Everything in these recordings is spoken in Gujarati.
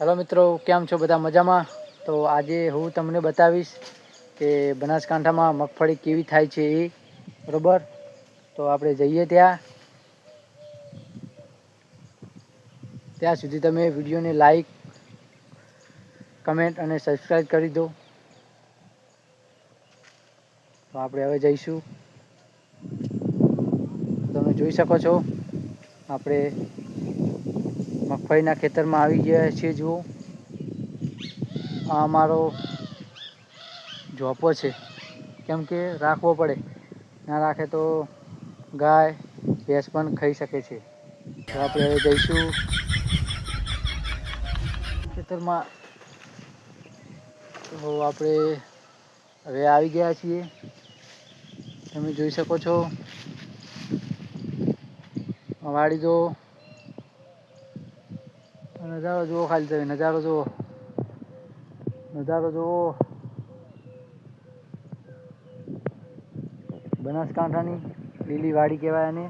હેલો મિત્રો, કેમ છો બધા મજામાં? તો આજે હું તમને બતાવીશ કે બનાસકાંઠામાં મગફળી કેવી થાય છે એ, બરોબર? તો આપણે જઈએ ત્યાં. ત્યાં સુધી તમે વિડીયોને લાઈક, કમેન્ટ અને સબસ્ક્રાઈબ કરી દો. તો આપણે હવે જઈશું. તમે જોઈ શકો છો, આપણે મગફળીના ખેતરમાં આવી ગયા છીએ જુઓ. આ અમારો ઝોપો છે. કેમ કે રાખવો પડે. ના રાખે તો ગાય, ભેંસ પણ ખાઈ શકે છે. આપણે હવે જઈશું. ખેતરમાં. તો આપણે હવે આવી ગયા છીએ. તમે જોઈ શકો છો. વાડી જો નજારો જુઓ ખાલી તમે, નજારો જુઓ. નજારો જુઓ. બનાસકાંઠાની લીલી વાડી કહેવાય એને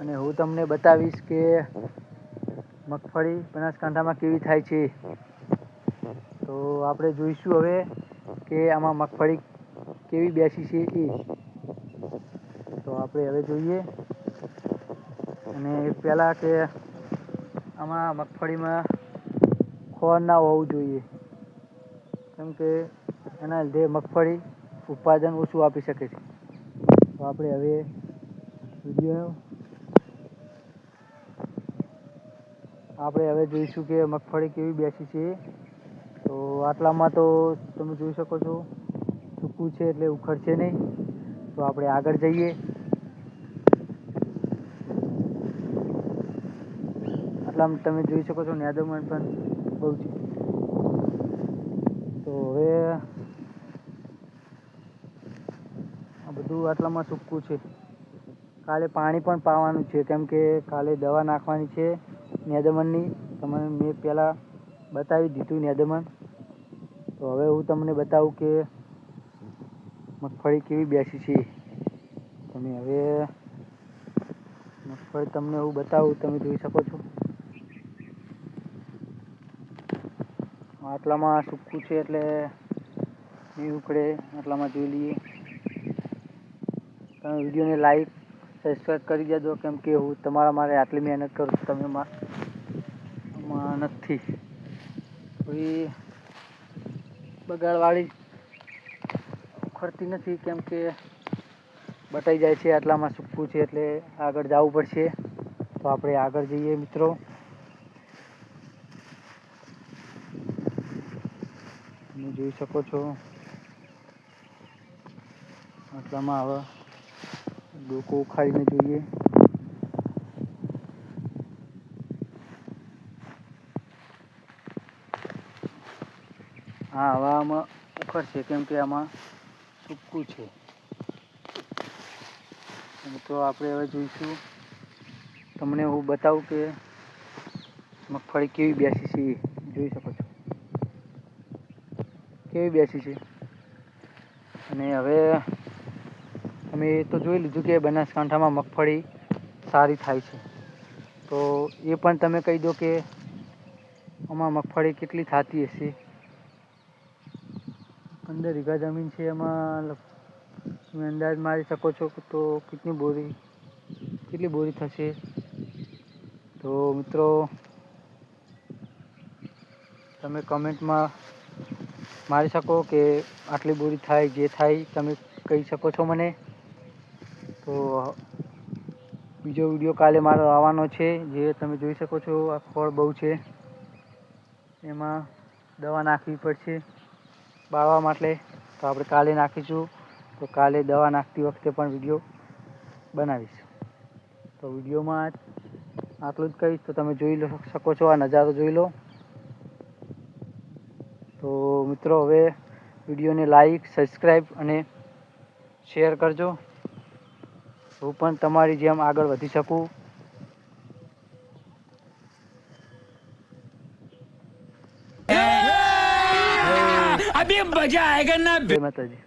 અને હું તમને બતાવીશ કે મગફળી બનાસકાંઠામાં કેવી થાય છે. તો આપણે જોઈશું હવે કે આમાં મગફળી કેવી બેસી છે એ. તો આપણે હવે જોઈએ. અને પહેલાં કે આમાં મગફળીમાં ખોર ના હોવું જોઈએ. કેમ કે એના લીધે મગફળી ઉત્પાદન ઓછું આપી શકે છે. તો આપણે હવે વીડિયો આપણે હવે જોઈશું કે મગફળી કેવી બેસી છે. તો આટલામાં તો તમે જોઈ શકો છો, સૂકું છે એટલે ઉખડશે નહીં. તો આપણે આગળ જઈએ. આટલામાં તમે જોઈ શકો છો નેદરમેન્ટ પણ બહુ છે તો હવે આ બધું આટલામાં સૂકું છે. કાલે પાણી પણ પાવાનું છે, કેમ કે કાલે દવા નાખવાની છે નેદમનની. તમને મેં પહેલાં બતાવી દીધું નેદમન. તો હવે હું તમને બતાવું કે મગફળી કેવી બેસી છે. તમે હવે મગફળી તમને હું બતાવું, તમે જોઈ શકો છો. આટલામાં સૂકું છે એટલે નહીં ઉપડે, આટલામાં જોઈ લઈએ. તમે વિડીયોને લાઈક સબસ્ક્રાઈબ કરી દેજો, કેમ કે હું તમારા માટે આટલી મહેનત કરું છું, તમે નથી. કોઈ બગાડવાળી ખરતી નથી, કેમ કે બટાઈ જાય છે, આટલામાં સૂકું છે એટલે આગળ જવું પડશે. તો આપણે આગળ જઈએ મિત્રો. તમે જોઈ શકો છો. આટલામાં હવે ડોકો ઉખાડીને જોઈએ. હા હવે આમાં ઉખડશે કેમ કે આમાં સૂકું છે. તો આપણે હવે જોઈશું. તમને હું બતાવું કે મગફળી કેવી બેસી છે જોઈ શકો છો. કેવી બેસી છે? અને હવે અમે તો જોઈ લીધું કે બનાસકાંઠામાં મગફળી સારી થાય છે. તો એ પણ તમે કહી દો કે આમાં મગફળી કેટલી થતી હશે? પંદર વીઘા જમીન છે એમાં તમે અંદાજ મારી શકો છો તો કેટલી બોરી કેટલી બોરી થશે? તો મિત્રો, તમે કમેન્ટમાં મારી શકો કે આટલી બોરી થાય, જે થાય, તમે કહી શકો છો મને? તો બીજો વીડિયો કાલે મારો આવવાનો છે, જે તમે જોઈ શકો છો, આ ફળ બહુ છે. એમાં દવા નાખવી પડશે બાળવા માટે. તો આપણે કાલે નાખીશું. તો કાલે દવા નાખતી વખતે પણ વીડિયો બનાવીશ. તો વિડીયોમાં આટલું જ કહીશ. તો તમે જોઈ શકો છો, આ નજારો જોઈ લો. તો મિત્રો હવે વિડીયોને લાઈક સબસ્ક્રાઈબ અને શેર કરજો હું પણ તમારી જેમ આગળ વધી શકું અભી મજા આયેગા ના માતાજી